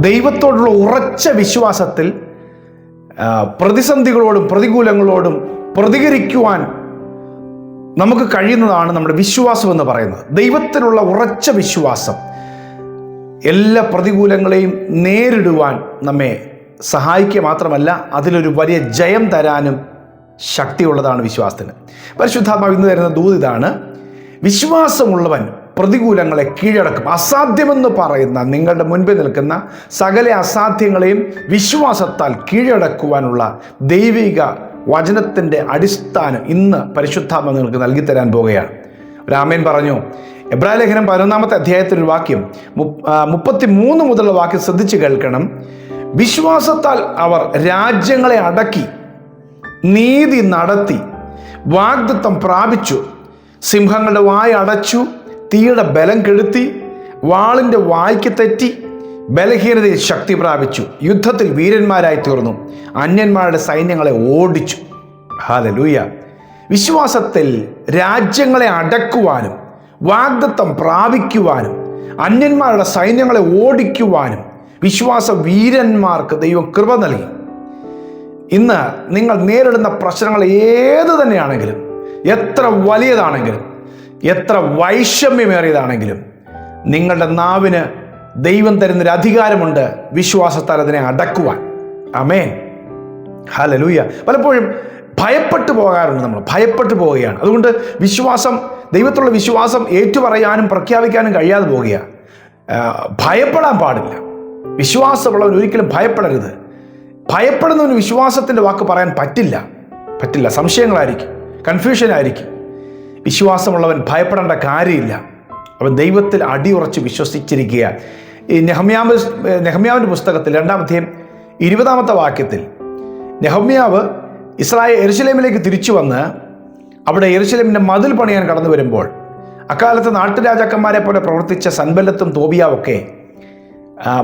ദൈവത്തോടുള്ള ഉറച്ച വിശ്വാസത്തിൽ പ്രതിസന്ധികളോടും പ്രതികൂലങ്ങളോടും പ്രതികരിക്കുവാൻ നമുക്ക് കഴിയുന്നതാണ് നമ്മുടെ വിശ്വാസം എന്ന് പറയുന്നത്. ദൈവത്തിലുള്ള ഉറച്ച വിശ്വാസം എല്ലാ പ്രതികൂലങ്ങളെയും നേരിടുവാൻ നമ്മെ സഹായിക്കുക മാത്രമല്ല അതിലൊരു വലിയ ജയം തരാനും ശക്തിയുള്ളതാണ് വിശ്വാസത്തിന്. പരിശുദ്ധാത്മാവ് ഇന്ന് തരുന്ന ദൂത് ഇതാണ്. വിശ്വാസമുള്ളവൻ പ്രതികൂലങ്ങളെ കീഴടക്കും. അസാധ്യമെന്ന് പറയുന്ന നിങ്ങളുടെ മുൻപിൽ നിൽക്കുന്ന സകല അസാധ്യങ്ങളെയും വിശ്വാസത്താൽ കീഴടക്കുവാനുള്ള ദൈവിക വചനത്തിന്റെ അടിസ്ഥാനം ഇന്ന് പരിശുദ്ധാത്മ നിങ്ങൾക്ക് നൽകിത്തരാൻ പോവുകയാണ് രാമൻ പറഞ്ഞു. എബ്രാഹിം ലേഖനം പതിനൊന്നാമത്തെ അധ്യായത്തിൽ ഒരു വാക്യം മുപ്പത്തി മൂന്ന് മുതലുള്ള വാക്യം ശ്രദ്ധിച്ച് കേൾക്കണം. വിശ്വാസത്താൽ അവർ രാജ്യങ്ങളെ അടക്കി നീതി നടത്തി വാഗ്ദത്തം പ്രാപിച്ചു സിംഹങ്ങളുടെ വായ അടച്ചു തീയുടെ ബലം കെടുത്തി വാളിന്റെ വായ്ക്ക് തെറ്റി ബലഹീനതയിൽ ശക്തി പ്രാപിച്ചു. യുദ്ധത്തിൽ വീരന്മാരായി തീർന്നു. അന്യന്മാരുടെ സൈന്യങ്ങളെ ഓടിച്ചു. ഹാലലൂയ വിശ്വാസത്തിൽ രാജ്യങ്ങളെ അടക്കുവാനും വാഗ്ദത്വം പ്രാപിക്കുവാനും അന്യന്മാരുടെ സൈന്യങ്ങളെ ഓടിക്കുവാനും വിശ്വാസ വീരന്മാർക്ക് ദൈവം കൃപ നൽകി. ഇന്ന് നിങ്ങൾ നേരിടുന്ന പ്രശ്നങ്ങൾ ഏത് തന്നെയാണെങ്കിലും എത്ര വലിയതാണെങ്കിലും എത്ര വൈഷമ്യമേറിയതാണെങ്കിലും നിങ്ങളുടെ നാവിന് ദൈവം തരുന്നൊരു അധികാരമുണ്ട് വിശ്വാസത്താൽ അതിനെ അടക്കുവാൻ. അമേൻ ഹലലൂയ പലപ്പോഴും ഭയപ്പെട്ടു പോകാറുണ്ട് നമ്മൾ. ഭയപ്പെട്ടു പോവുകയാണ്. അതുകൊണ്ട് വിശ്വാസം ദൈവത്തിലുള്ള വിശ്വാസം ഏറ്റുപറയാനും പ്രഖ്യാപിക്കാനും കഴിയാതെ പോവുകയാണ് ഭയപ്പെടാൻ പാടില്ല. വിശ്വാസമുള്ളവൻ ഒരിക്കലും ഭയപ്പെടരുത്. ഭയപ്പെടുന്നവന് വിശ്വാസത്തിന്റെ വാക്ക് പറയാൻ പറ്റില്ല. പറ്റില്ല. സംശയങ്ങളായിരിക്കും. കൺഫ്യൂഷനായിരിക്കും. വിശ്വാസമുള്ളവൻ ഭയപ്പെടേണ്ട കാര്യമില്ല. അവൻ ദൈവത്തിൽ അടിയുറച്ച് വിശ്വസിച്ചിരിക്കുക ഈ നെഹമ്യാവ് നെഹമ്യാവിന്റെ പുസ്തകത്തിൽ രണ്ടാമധ്യം ഇരുപതാമത്തെ വാക്യത്തിൽ നെഹമ്യാവ് ഇസ്രായേൽ എരുസലേമിലേക്ക് തിരിച്ചു വന്ന് അവിടെ എരുസലേമിന്റെ മതിൽ പണിയാൻ കടന്നു വരുമ്പോൾ അക്കാലത്ത് നാട്ടുരാജാക്കന്മാരെ പോലെ പ്രവർത്തിച്ച സൻബല്ലത്തും തോബിയാവൊക്കെ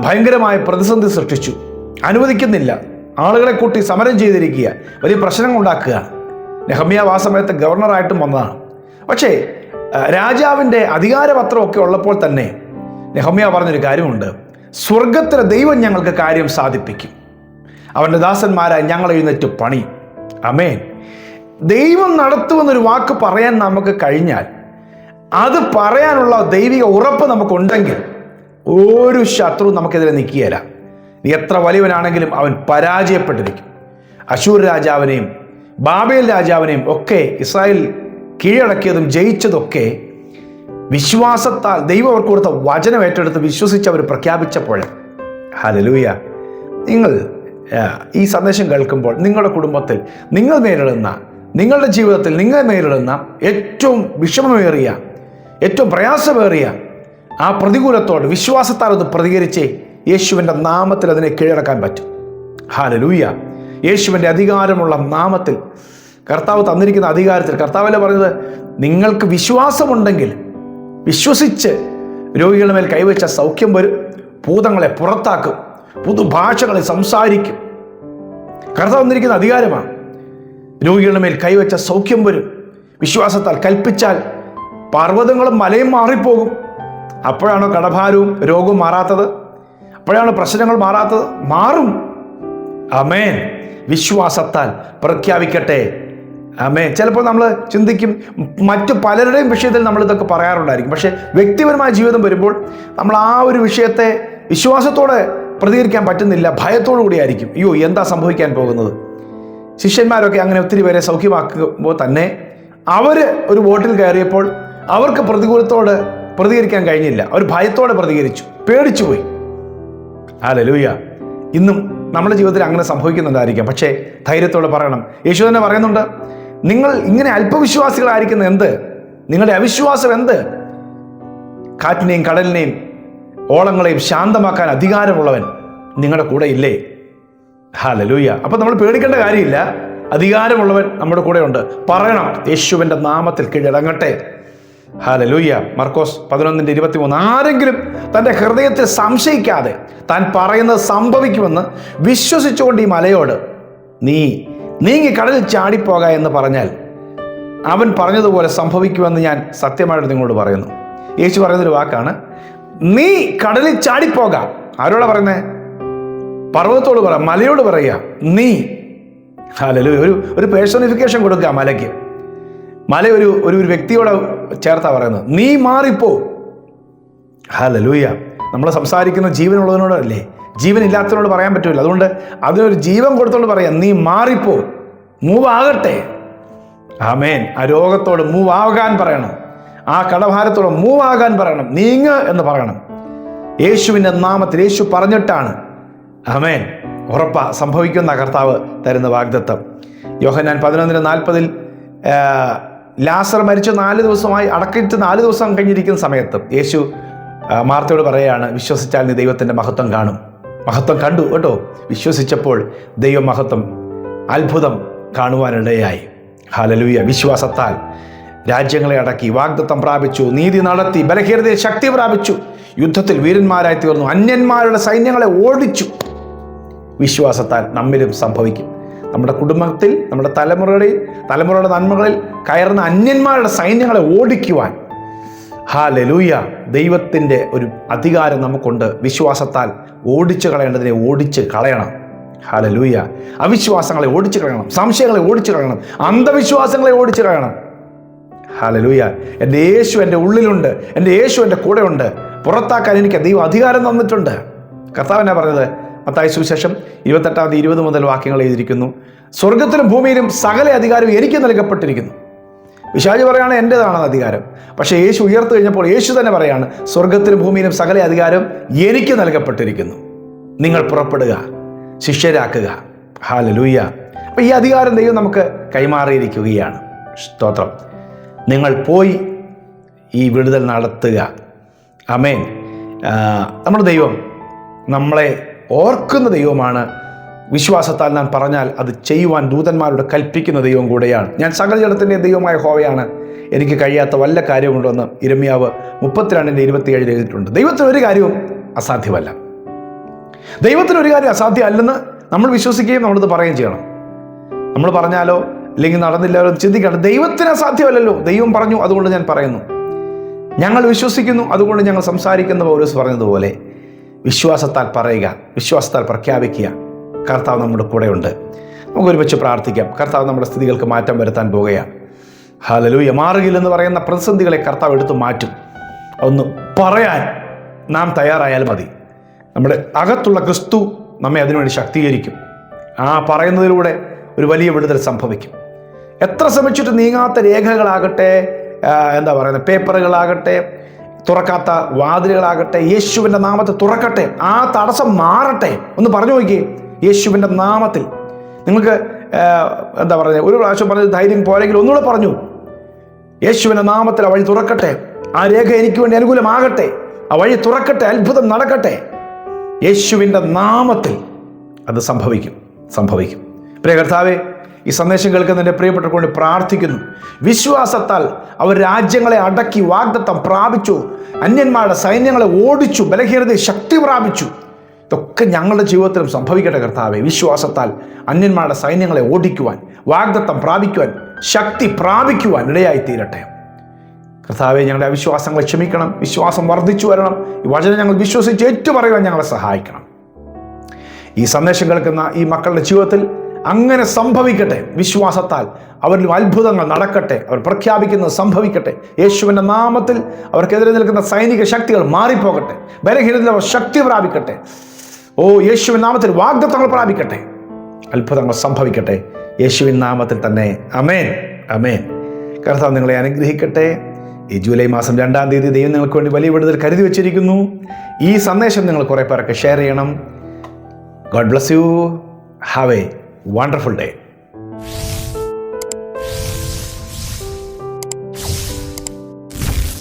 ഭയങ്കരമായ പ്രതിസന്ധി സൃഷ്ടിച്ചു. അനുവദിക്കുന്നില്ല. ആളുകളെ കൂട്ടി സമരം ചെയ്തിരിക്കുക വലിയ പ്രശ്നങ്ങൾ ഉണ്ടാക്കുക നെഹമ്യാവ് ആ സമയത്ത് ഗവർണറായിട്ടും വന്നതാണ്. പക്ഷേ രാജാവിന്റെ അധികാരപത്രമൊക്കെ ഉള്ളപ്പോൾ തന്നെ നെഹമ്യ പറഞ്ഞൊരു കാര്യമുണ്ട്. സ്വർഗത്തിലെ ദൈവം ഞങ്ങൾക്ക് കാര്യം സാധിപ്പിക്കും. അവന്റെ ദാസന്മാരായി ഞങ്ങൾ എഴുന്നേറ്റ് പണി അമേൻ ദൈവം നടത്തുമെന്നൊരു വാക്ക് പറയാൻ നമുക്ക് കഴിഞ്ഞാൽ അത് പറയാനുള്ള ദൈവിക ഉറപ്പ് നമുക്കുണ്ടെങ്കിൽ ഒരു ശത്രു നമുക്കെതിരെ നിൽക്കുകയില്ല. നീ എത്ര വലിയവനാണെങ്കിലും അവൻ പരാജയപ്പെട്ടിരിക്കും. അശൂർ രാജാവിനെയും ബാബേൽ രാജാവിനെയും ഒക്കെ ഇസ്രായേൽ കീഴടക്കിയതും ജയിച്ചതൊക്കെ വിശ്വാസത്താൽ ദൈവം അവർക്ക് കൊടുത്ത വചനം ഏറ്റെടുത്ത് വിശ്വസിച്ച് അവർ പ്രഖ്യാപിച്ചപ്പോൾ. ഹലലൂയ നിങ്ങൾ ഈ സന്ദേശം കേൾക്കുമ്പോൾ നിങ്ങളുടെ കുടുംബത്തിൽ നിങ്ങൾ നേരിടുന്ന നിങ്ങളുടെ ജീവിതത്തിൽ നിങ്ങൾ നേരിടുന്ന ഏറ്റവും വിഷമമേറിയ ഏറ്റവും പ്രയാസമേറിയ ആ പ്രതികൂലത്തോട് വിശ്വാസത്താൽ അത് പ്രതികരിച്ച് യേശുവിന്റെ നാമത്തിൽ അതിനെ കീഴടക്കാൻ പറ്റും. ഹാലലൂയ യേശുവിന്റെ അധികാരമുള്ള നാമത്തിൽ കർത്താവ് തന്നിരിക്കുന്ന അധികാരത്തിൽ കർത്താവല്ലേ പറഞ്ഞത് നിങ്ങൾക്ക് വിശ്വാസമുണ്ടെങ്കിൽ വിശ്വസിച്ച് രോഗികളുടെ മേൽ കൈവച്ച സൗഖ്യം വരും ഭൂതങ്ങളെ പുറത്താക്കും പുതുഭാഷകളെ സംസാരിക്കും. കർത്താവ് തന്നിരിക്കുന്ന അധികാരമാണ്. രോഗികളുടെ മേൽ കൈവച്ച സൗഖ്യം വരും. വിശ്വാസത്താൽ കൽപ്പിച്ചാൽ പർവതങ്ങളും മലയും മാറിപ്പോകും. അപ്പോഴാണോ കടഭാരവും രോഗവും മാറാത്തത്? അപ്പോഴാണോ പ്രശ്നങ്ങൾ മാറാത്തത്? മാറും. അമേൻ വിശ്വാസത്താൽ പ്രഖ്യാപിക്കട്ടെ. അമേൻ ചിലപ്പോൾ നമ്മൾ ചിന്തിക്കും മറ്റു പലരുടെയും വിഷയത്തിൽ നമ്മൾ ഇതൊക്കെ പറയാറുണ്ടായിരിക്കും. പക്ഷേ വ്യക്തിപരമായ ജീവിതം വരുമ്പോൾ നമ്മൾ ആ ഒരു വിഷയത്തെ വിശ്വാസത്തോടെ പ്രതികരിക്കാൻ പറ്റുന്നില്ല ഭയത്തോടു കൂടിയായിരിക്കും. അയ്യോ എന്താ സംഭവിക്കാൻ പോകുന്നത്? ശിഷ്യന്മാരൊക്കെ അങ്ങനെ ഒത്തിരി പേരെ സൗഖ്യമാക്കുമ്പോൾ തന്നെ അവർ ഒരു ബോട്ടിൽ കയറിയപ്പോൾ അവർക്ക് പ്രതികൂലത്തോട് പ്രതികരിക്കാൻ കഴിഞ്ഞില്ല. അവർ ഭയത്തോടെ പ്രതികരിച്ചു. പേടിച്ചുപോയി പോയി. ഹല്ലേലൂയ. ഇന്നും നമ്മുടെ ജീവിതത്തിൽ അങ്ങനെ സംഭവിക്കുന്നുണ്ടായിരിക്കാം. പക്ഷേ ധൈര്യത്തോടെ പറയണം. യേശു തന്നെ പറയുന്നുണ്ട് നിങ്ങൾ ഇങ്ങനെ അല്പവിശ്വാസികളായിരിക്കുന്ന എന്ത്? നിങ്ങളുടെ അവിശ്വാസം എന്ത്? കാറ്റിനെയും കടലിനെയും ഓളങ്ങളെയും ശാന്തമാക്കാൻ അധികാരമുള്ളവൻ നിങ്ങളുടെ കൂടെ ഇല്ലേ? ഹാലലൂയ അപ്പം നമ്മൾ പേടിക്കേണ്ട കാര്യമില്ല. അധികാരമുള്ളവൻ നമ്മുടെ കൂടെ ഉണ്ട്. പറയണം യേശുവിന്റെ നാമത്തിൽ കീഴടങ്ങട്ടെ. ഹാലലൂയ മർക്കോസ് പതിനൊന്നിന്റെ ഇരുപത്തി മൂന്ന് ആരെങ്കിലും തന്റെ ഹൃദയത്തിൽ സംശയിക്കാതെ താൻ പറയുന്നത് സംഭവിക്കുമെന്ന് വിശ്വസിച്ചുകൊണ്ട് ഈ മലയോട് നീ നീങ്ങി കടലിൽ ചാടിപ്പോക എന്ന് പറഞ്ഞാൽ അവൻ പറഞ്ഞതുപോലെ സംഭവിക്കുമെന്ന് ഞാൻ സത്യമായിട്ട് നിങ്ങളോട് പറയുന്നു. യേശു പറയുന്നൊരു വാക്കാണ് നീ കടലിൽ ചാടിപ്പോക. ആരോടാ പറയുന്നത് പർവതത്തോട് പറ മലയോട് പറയുക നീ. അല്ല ഒരു ഒരു പേഴ്സണിഫിക്കേഷൻ കൊടുക്കുക മലയ്ക്ക്. മല ഒരു ഒരു വ്യക്തിയോട് ചേർത്താ പറയുന്നത് നീ മാറിപ്പോ. ഹാലലൂയ നമ്മൾ സംസാരിക്കുന്ന ജീവനുള്ളതിനോടല്ലേ ജീവനില്ലാത്തതിനോട് പറയാൻ പറ്റില്ല അതുകൊണ്ട് അതിനൊരു ജീവൻ കൊടുത്തോണ്ട് പറയാം നീ മാറിപ്പോ. മൂവ് ആകട്ടെ. ആമേൻ. ആ രോഗത്തോട് മൂവ് ആകാൻ പറയണം. ആ കടഭാരത്തോട് മൂവ് ആകാൻ പറയണം. നീങ്ങ് എന്ന് പറയണം. യേശുവിന്റെ നാമത്തിൽ യേശു പറഞ്ഞിട്ടാണ്. ആമേൻ. ഉറപ്പ സംഭവിക്കുന്ന കർത്താവ് തരുന്ന വാഗ്ദത്തം. യോഹന്നാൻ പതിനൊന്നിന് നാൽപ്പതിൽ ലാസർ മരിച്ച നാല് ദിവസമായി അടക്കിട്ട് നാല് ദിവസം കഴിഞ്ഞിരിക്കുന്ന സമയത്ത് യേശു മാർത്തയോട് പറയുകയാണ് വിശ്വസിച്ചാൽ നീ ദൈവത്തിന്റെ മഹത്വം കാണും. മഹത്വം കണ്ടു കേട്ടോ. വിശ്വസിച്ചപ്പോൾ ദൈവമഹത്വം അത്ഭുതം കാണുവാനിടയായി. ഹാലലൂയ വിശ്വാസത്താൽ രാജ്യങ്ങളെ അടക്കി വാഗ്ദത്തം പ്രാപിച്ചു നീതി നടത്തി ബലഹീനതയിൽ ശക്തി പ്രാപിച്ചു യുദ്ധത്തിൽ വീരന്മാരായി തീർന്നു അന്യന്മാരുടെ സൈന്യങ്ങളെ ഓടിച്ചു. വിശ്വാസത്താൽ നമ്മിലും സംഭവിക്കും. നമ്മുടെ കുടുംബത്തിൽ നമ്മുടെ തലമുറകളിൽ തലമുറയുടെ നന്മകളിൽ കയറുന്ന അന്യന്മാരുടെ സൈന്യങ്ങളെ ഓടിക്കുവാൻ ഹാ ലലൂയ ദൈവത്തിന്റെ ഒരു അധികാരം നമുക്കുണ്ട്. വിശ്വാസത്താൽ ഓടിച്ചു കളയേണ്ടതിനെ ഓടിച്ച് കളയണം. ഹാ ലലൂയ അവിശ്വാസങ്ങളെ ഓടിച്ചു കളയണം. സംശയങ്ങളെ ഓടിച്ചു കളയണം. അന്ധവിശ്വാസങ്ങളെ ഓടിച്ചു കളയണം. ഹാലലൂയ. എന്റെ യേശു എന്റെ ഉള്ളിലുണ്ട്. എന്റെ യേശു എന്റെ കൂടെയുണ്ട്. പുറത്താക്കാൻ എനിക്ക് ദൈവം അധികാരം തന്നിട്ടുണ്ട്. കർത്താവിനാ പറഞ്ഞത്? മത്തായ സുവിശേഷം ഇരുപത്തെട്ടാം തീയതി ഇരുപത് മുതൽ വാക്യങ്ങൾ എഴുതിയിരിക്കുന്നു. സ്വർഗത്തിലും ഭൂമിയിലും സകല അധികാരവും എനിക്ക് നൽകപ്പെട്ടിരിക്കുന്നു. വിശാജി പറയാണ് എന്റെതാണെന്ന് അധികാരം. പക്ഷേ യേശു ഉയർത്തു കഴിഞ്ഞപ്പോൾ യേശു തന്നെ പറയാണ് സ്വർഗത്തിലും ഭൂമിയിലും സകല അധികാരം എനിക്ക് നൽകപ്പെട്ടിരിക്കുന്നു. നിങ്ങൾ പുറപ്പെടുക ശിഷ്യരാക്കുക. ഹാലലൂയ അപ്പം ഈ അധികാരം ദൈവം നമുക്ക് കൈമാറിയിരിക്കുകയാണ്. സ്തോത്രം. നിങ്ങൾ പോയി ഈ വിടുതൽ നടത്തുക. അമേൻ നമ്മുടെ ദൈവം നമ്മളെ ഓർക്കുന്ന ദൈവമാണ് വിശ്വാസത്താൽ ഞാൻ പറഞ്ഞാൽ അത് ചെയ്യുവാൻ ദൂതന്മാരോട് കൽപ്പിക്കുന്ന ദൈവം കൂടെയാണ്. ഞാൻ സകല ജലത്തിന്റെ ദൈവമായ ഹോവയാണ് എനിക്ക് കഴിയാത്ത വല്ല കാര്യമുണ്ടോ എന്ന് ഇരമ്യാവ് മുപ്പത്തിരണ്ടിന്റെ ഇരുപത്തിയേഴിൽ എഴുതിയിട്ടുണ്ട്. ദൈവത്തിന് ഒരു കാര്യവും അസാധ്യമല്ല. ദൈവത്തിന് ഒരു കാര്യം അസാധ്യമല്ലെന്ന് നമ്മൾ വിശ്വസിക്കുകയും നമ്മളിത് പറയുകയും ചെയ്യണം. നമ്മൾ പറഞ്ഞാലോ അല്ലെങ്കിൽ നടന്നില്ലാലോ ചിന്തിക്കണം ദൈവത്തിന് അസാധ്യമല്ലല്ലോ. ദൈവം പറഞ്ഞു അതുകൊണ്ട് ഞാൻ പറയുന്നു. ഞങ്ങൾ വിശ്വസിക്കുന്നു അതുകൊണ്ട് ഞങ്ങൾ സംസാരിക്കുന്ന. പൗലോസ് പറഞ്ഞതുപോലെ വിശ്വാസത്താൽ പറയുക വിശ്വാസത്താൽ പ്രഖ്യാപിക്കുക. കർത്താവ് നമ്മുടെ കൂടെയുണ്ട്. നമുക്ക് ഒരുമിച്ച് പ്രാർത്ഥിക്കാം. കർത്താവ് നമ്മുടെ സ്ഥിതികൾക്ക് മാറ്റം വരുത്താൻ പോകുകയാണ്. ഹാലലൂയ എന്ന് പറയുന്ന പ്രതിസന്ധികളെ കർത്താവ് എടുത്തു മാറ്റും. ഒന്ന് പറയാൻ നാം തയ്യാറായാൽ മതി. നമ്മുടെ അകത്തുള്ള ക്രിസ്തു നമ്മെ അതിനുവേണ്ടി ശക്തീകരിക്കും. ആ പറയുന്നതിലൂടെ ഒരു വലിയ വിടുതൽ സംഭവിക്കും. എത്ര ശ്രമിച്ചിട്ട് നീങ്ങാത്ത രേഖകളാകട്ടെ എന്താ പറയുന്നത് പേപ്പറുകളാകട്ടെ തുറക്കാത്ത വാതിലുകളാകട്ടെ യേശുവിന്റെ നാമത്തെ തുറക്കട്ടെ ആ തടസ്സം മാറട്ടെ. ഒന്ന് പറഞ്ഞു നോക്കിയേ. യേശുവിന്റെ നാമത്തിൽ. നിങ്ങൾക്ക് എന്താ പറയുന്നത് ഒരു പ്രാവശ്യം പറഞ്ഞ ധൈര്യം പോരെങ്കിൽ ഒന്നുകൂടെ പറഞ്ഞു. യേശുവിന്റെ നാമത്തിൽ ആ വഴി തുറക്കട്ടെ. ആ രേഖ എനിക്ക് വേണ്ടി അനുകൂലമാകട്ടെ. ആ വഴി തുറക്കട്ടെ അത്ഭുതം നടക്കട്ടെ. യേശുവിന്റെ നാമത്തിൽ അത് സംഭവിക്കും സംഭവിക്കും. പ്രിയ കർത്താവേ ഈ സന്ദേശം കേൾക്കുന്ന എന്റെ പ്രിയപ്പെട്ടവർക്ക് പ്രാർത്ഥിക്കുന്നു. വിശ്വാസത്താൽ അവർ രാജ്യങ്ങളെ അടക്കി വാഗ്ദത്തം പ്രാപിച്ചു. അന്യന്മാരുടെ സൈന്യങ്ങളെ ഓടിച്ചു ബലഹീനതയെ ശക്തി പ്രാപിച്ചു. ഇതൊക്കെ ഞങ്ങളുടെ ജീവിതത്തിലും സംഭവിക്കട്ടെ കർത്താവെ. വിശ്വാസത്താൽ അന്യന്മാരുടെ സൈന്യങ്ങളെ ഓടിക്കുവാൻ വാഗ്ദത്തം പ്രാപിക്കുവാൻ ശക്തി പ്രാപിക്കുവാൻ ഇടയായി തീരട്ടെ കർത്താവെ ഞങ്ങളുടെ അവിശ്വാസങ്ങളെ ക്ഷമിക്കണം വിശ്വാസം വർദ്ധിച്ചു വരണം ഈ വചനം ഞങ്ങൾ വിശ്വസിച്ച് ഏറ്റുപറയുവാൻ ഞങ്ങളെ സഹായിക്കണം. ഈ സന്ദേശം കേൾക്കുന്ന ഈ മക്കളുടെ ജീവിതത്തിൽ അങ്ങനെ സംഭവിക്കട്ടെ. വിശ്വാസത്താൽ അവരിൽ അത്ഭുതങ്ങൾ നടക്കട്ടെ. അവർ പ്രഖ്യാപിക്കുന്നത് സംഭവിക്കട്ടെ. യേശുവിന്റെ നാമത്തിൽ അവർക്കെതിരെ നിൽക്കുന്ന സൈനിക ശക്തികൾ മാറിപ്പോകട്ടെ. ബലഹീനതയിൽ അവർ ശക്തി പ്രാപിക്കട്ടെ. ഓ യേശുവിൻ നാമത്തിൽ വാഗ്ദത്തങ്ങൾ പ്രാപിക്കട്ടെ അത്ഭുതങ്ങൾ സംഭവിക്കട്ടെ. യേശുവിൻ നാമത്തിൽ തന്നെ. അമേൻ അമേൻ കർത്താവ് നിങ്ങളെ അനുഗ്രഹിക്കട്ടെ. ഈ ജൂലൈ മാസം രണ്ടാം തീയതി ദൈവം നിങ്ങൾക്ക് വേണ്ടി വലിയ വിടുതൽ കരുതി വെച്ചിരിക്കുന്നു. ഈ സന്ദേശം നിങ്ങൾ കുറേ പേർക്ക് ഷെയർ ചെയ്യണം. God bless you. Have a wonderful day.